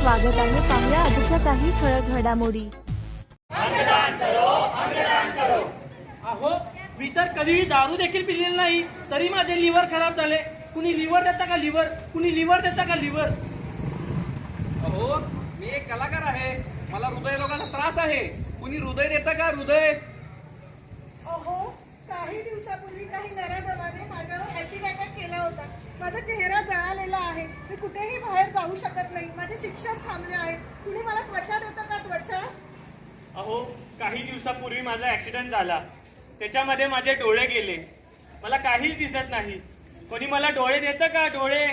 स्वागत आहे. पाहुया आजच्या काही ठळक घडामोडी. अहो मी तर कधीही दारू देखील पिलेली नाही. तरी माझे लिव्हर खराब झाले. कुणी लिव्हर देता का लिव्हर? कुणी लिव्हर देता का लिव्हर? अहो मी एक कलाकार आहे. मला हृदय रोगाचा त्रास आहे. कुणी हृदय देतं का हृदय? अहो काही दिवसापूर्वी काही नराधमाने माझा चेहरा जळालेला आहे. मी कुठेही बाहेर जाऊ शकत नाही. माझे शिक्षण थांबले आहे. तुम्ही मला त्वचा देता का त्वचा? अहो काही दिवसापूर्वी माझा ऍक्सिडेंट झाला. त्याच्यामध्ये माझे डोळे गेले. मला काहीच दिसत नाही. कोणी मला डोळे देतं का? डोळे?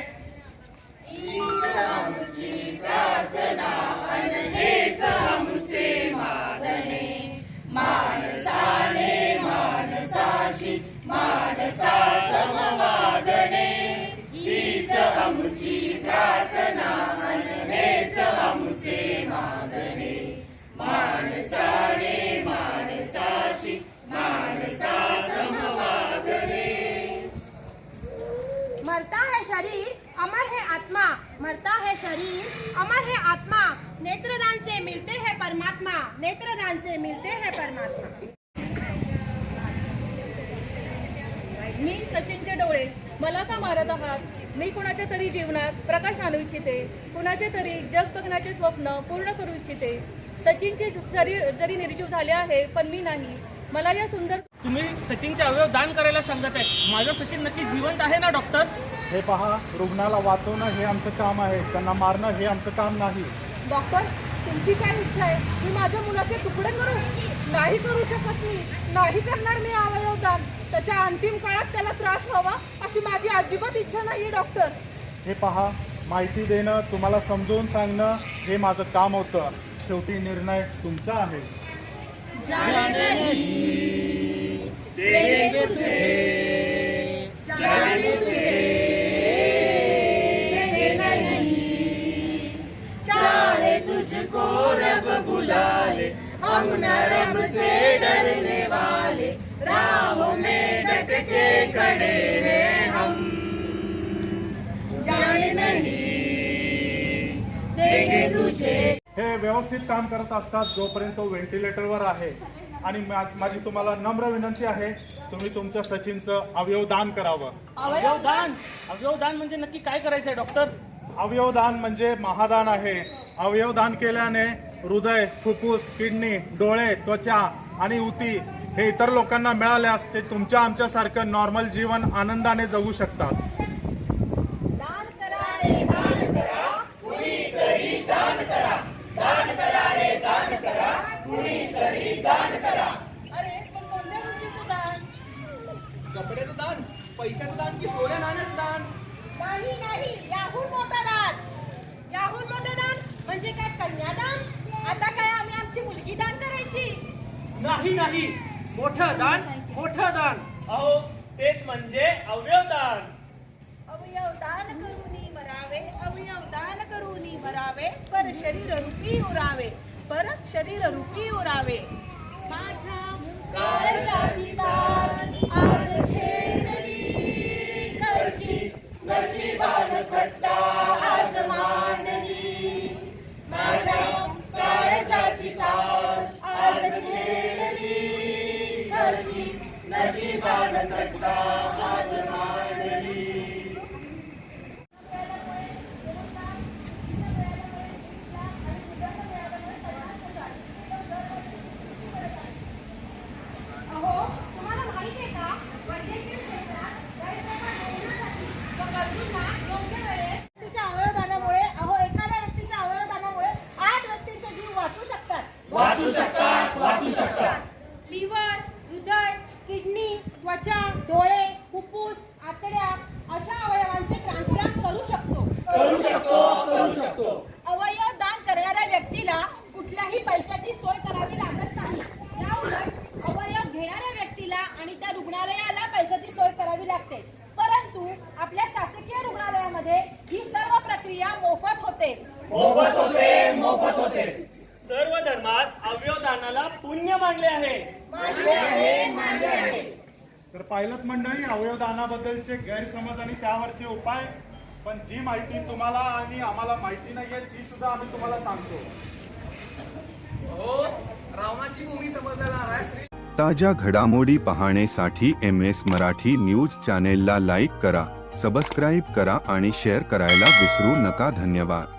शरीर अमर है आत्मा। नेत्रदान से मिलते हैं परमात्मा। नेत्रदान से मिलते हैं परमात्मा। मी सचिनचे डोळे मला का मारत आहात? मी कुणाच्या तरी जीवनात प्रकाश आणू इच्छिते? कुणाचे तरी जग बघण्याचे स्वप्न पूर्ण करू इच्छिते? सचिनचे शरीर जरी निर्जीव झाले आहे पण मी नाही. मला या सुंदर तुम्ही सचिनचे अवयव दान करायला सांगत आहे माझं सचिन नक्की जिवंत आहे ना डॉक्टर? हे पहा रुग्णाला वाचवणं हे आमचं काम आहे. त्यांना मारणं हे आमचं काम नाही. डॉक्टर तुमची काय इच्छा आहे? मी माझ्या मुलाचे तुकडे करू? नाही करू शकत मी. नाही करणार मी अवयव दान त्याच्या अंतिम काळात त्याला त्रास व्हावा अशी माझी अजिबात इच्छा नाहीये डॉक्टर. हे पहा माहिती देणं तुम्हाला समजवून सांगणं हे माझं काम होतं. शेवटी निर्णय तुमचा आहे. हे व्यवस्थित काम करत असतात जोपर्यंत तो व्हेंटिलेटरवर आहे. आणि मा- माझी तुम्हाला नम्र विनंती आहे तुम्ही तुमच्या सचिनचं अवयव दान करावं. अवयव दान अवयव दान म्हणजे नक्की काय करायचंय डॉक्टर अवयवदान म्हणजे महादान आहे. अवयवदान केल्याने हृदय फुफ्फुस किडनी डोळे त्वचा आणि उती हे इतर लोकांना मिळाल्यास ते तुमच्या आमच्यासारखं नॉर्मल जीवन आनंदाने जगू शकतात. अरे पण कोणत्या गोष्टीचं दान? कपड्याचं दान पैशाचं दान की सोन्या नाण्याचं दान? नाही नाही याहून मोठं दान याहून मोठं दान म्हणजे काय कन्यादान आता काय आम्ही आमची मुलगी दान करायची नाही नाही. मोठं दान मोठं दान. अहो तेच म्हणजे अवयव दान अवयव दान करूनी मरावे अवयव दान करूनी मरावे पर शरीर रूपी उरावे पर शरीर रूपी उरावे. आतड्या अशा अवयवांचे ट्रान्सप्लांट करू शकतो. करू शकतो करू शकतो. अवयव दान करणाऱ्या व्यक्तीला कुठल्याही पैशाची सोय करावी लागत नाही. याउलट अवयव घेणाऱ्या व्यक्तीला आणि त्या रुग्णालयाला पैशाची सोय करावी लागते. परंतु आपल्या शासकीय रुग्णालयामध्ये ही सर्व प्रक्रिया मोफत होते. मोफत होते मोफत होते. सर्व धर्मात अवयव दानाला पुण्य मानले आहे. तर पायलट मंडळी अवयवदानाबद्दलचे गैरसमज आणि त्यावरचे उपाय पण जी माहिती तुम्हाला आणि आम्हाला माहिती नाहीये ती सुद्धा आम्ही तुम्हाला सांगतो. अहो रावणाची भूमी समजल्या ताज्या घडामोडी पाहण्यासाठी एम एस मराठी न्यूज चॅनेलला लाईक करा सबस्क्राईब करा आणि शेअर करायला विसरू नका. धन्यवाद.